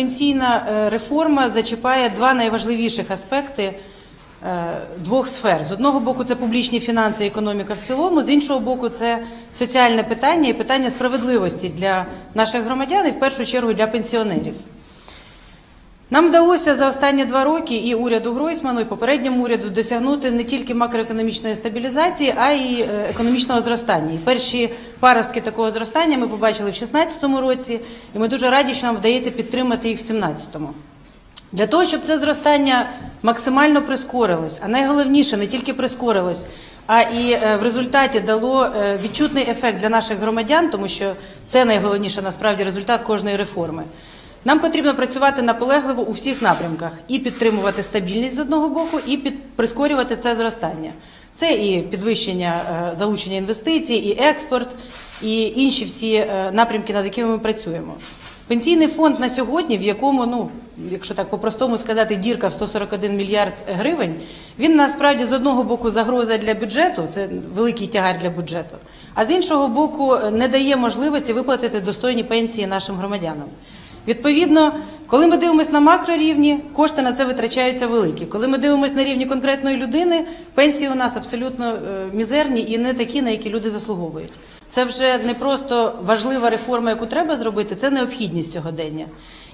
пенсійна е, реформа зачіпає два найважливіших аспекти е, двох сфер. З одного боку, це публічні фінанси і економіка в цілому, з іншого боку, це соціальне питання і питання справедливості для наших громадян і в першу чергу для пенсіонерів. Нам вдалося за останні два роки і уряду Гройсману, і попередньому уряду досягнути не тільки макроекономічної стабілізації, а й е, економічного зростання. І перші паростки такого зростання ми побачили в 2016 році, і ми дуже раді, що нам вдається підтримати їх в 2017. Для того, щоб це зростання максимально прискорилось, а найголовніше не тільки прискорилось, а і е, в результаті дало е, відчутний ефект для наших громадян, тому що це найголовніше насправді результат кожної реформи. Нам потрібно працювати наполегливо у всіх напрямках і підтримувати стабільність з одного боку, і під, прискорювати це зростання. Це і підвищення е, залучення інвестицій, і експорт, і інші всі е, напрямки, над якими ми працюємо. Пенсійний фонд на сьогодні, в якому, ну якщо так по-простому сказати, дірка в 141 мільярд гривень, він насправді з одного боку загроза для бюджету, це великий тягар для бюджету, а з іншого боку, не дає можливості виплатити достойні пенсії нашим громадянам. Відповідно, коли ми дивимося на макрорівні, кошти на це витрачаються великі. Коли ми дивимося на рівні конкретної людини, пенсії у нас абсолютно е, мізерні і не такі, на які люди заслуговують. Це вже не просто важлива реформа, яку треба зробити, це необхідність сьогодення.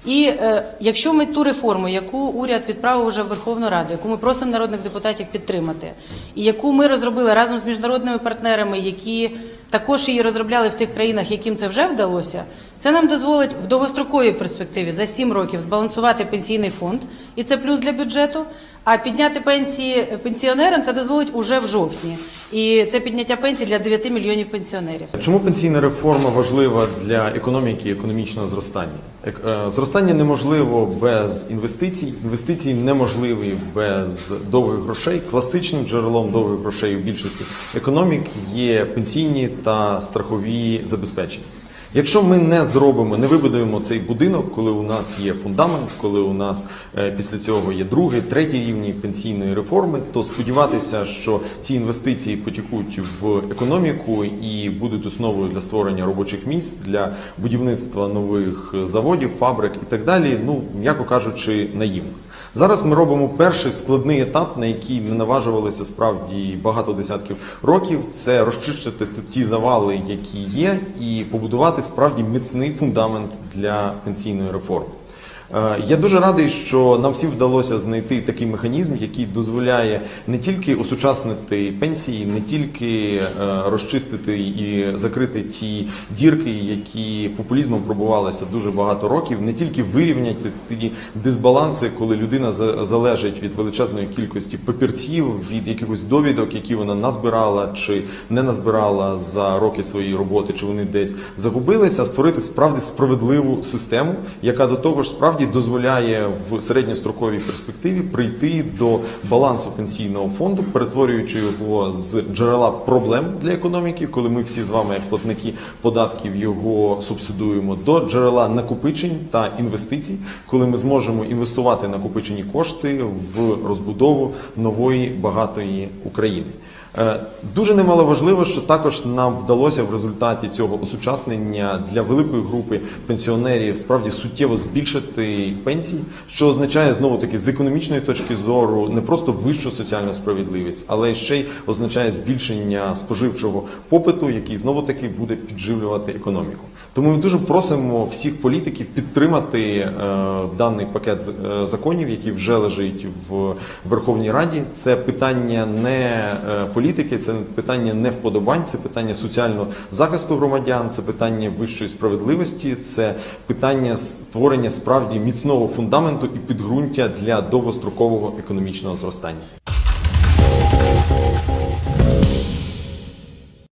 І е, якщо ми ту реформу, яку уряд відправив вже в Верховну Раду, яку ми просимо народних депутатів підтримати, і яку ми розробили разом з міжнародними партнерами, які також її розробляли в тих країнах, яким це вже вдалося, це нам дозволить в довгостроковій перспективі за 7 років збалансувати пенсійний фонд, і це плюс для бюджету. А підняти пенсії пенсіонерам це дозволить уже в жовтні. І це підняття пенсій для 9 мільйонів пенсіонерів. Чому пенсійна реформа важлива для економіки і економічного зростання? Е, Зростання неможливо без інвестицій, інвестиції неможливі без довгих грошей. Класичним джерелом довгих грошей у більшості економік є пенсійні та страхові забезпечення. Якщо ми не зробимо, не вибудуємо цей будинок, коли у нас є фундамент, коли у нас е, після цього є другий, третій рівні пенсійної реформи, то сподіватися, що ці інвестиції потікуть в економіку і будуть основою для створення робочих місць, для будівництва нових заводів, фабрик і так далі, ну м'яко кажучи, наївно. Зараз ми робимо перший складний етап, на який не наважувалися справді багато десятків років. Це розчистити ті завали, які є, і побудувати справді міцний фундамент для пенсійної реформи. Е, Я дуже радий, що нам всім вдалося знайти такий механізм, який дозволяє не тільки осучаснити пенсії, не тільки е, розчистити і закрити ті дірки, які популізмом пробувалися дуже багато років, не тільки вирівняти ті дисбаланси, коли людина за- залежить від величезної кількості папірців, від якихось довідок, які вона назбирала чи не назбирала за роки своєї роботи, чи вони десь загубилися, створити справді справедливу систему, яка до того ж справді дозволяє в середньостроковій перспективі прийти до балансу пенсійного фонду, перетворюючи його з джерела проблем для економіки, коли ми всі з вами, як платники податків, його субсидуємо, до джерела накопичень та інвестицій, коли ми зможемо інвестувати накопичені кошти в розбудову нової багатої України. Е, Дуже немаловажливо, що також нам вдалося в результаті цього осучаснення для великої групи пенсіонерів справді суттєво збільшити пенсії, що означає знову таки з економічної точки зору не просто вищу соціальну справедливість, але ще й означає збільшення споживчого попиту, який знову таки буде підживлювати економіку. Тому ми дуже просимо всіх політиків підтримати е, даний пакет е, законів, який вже лежить в Верховній Раді. Це питання не е, політики, це питання не вподобань, це питання соціального захисту громадян, це питання вищої справедливості, це питання створення справді міцного фундаменту і підґрунтя для довгострокового економічного зростання.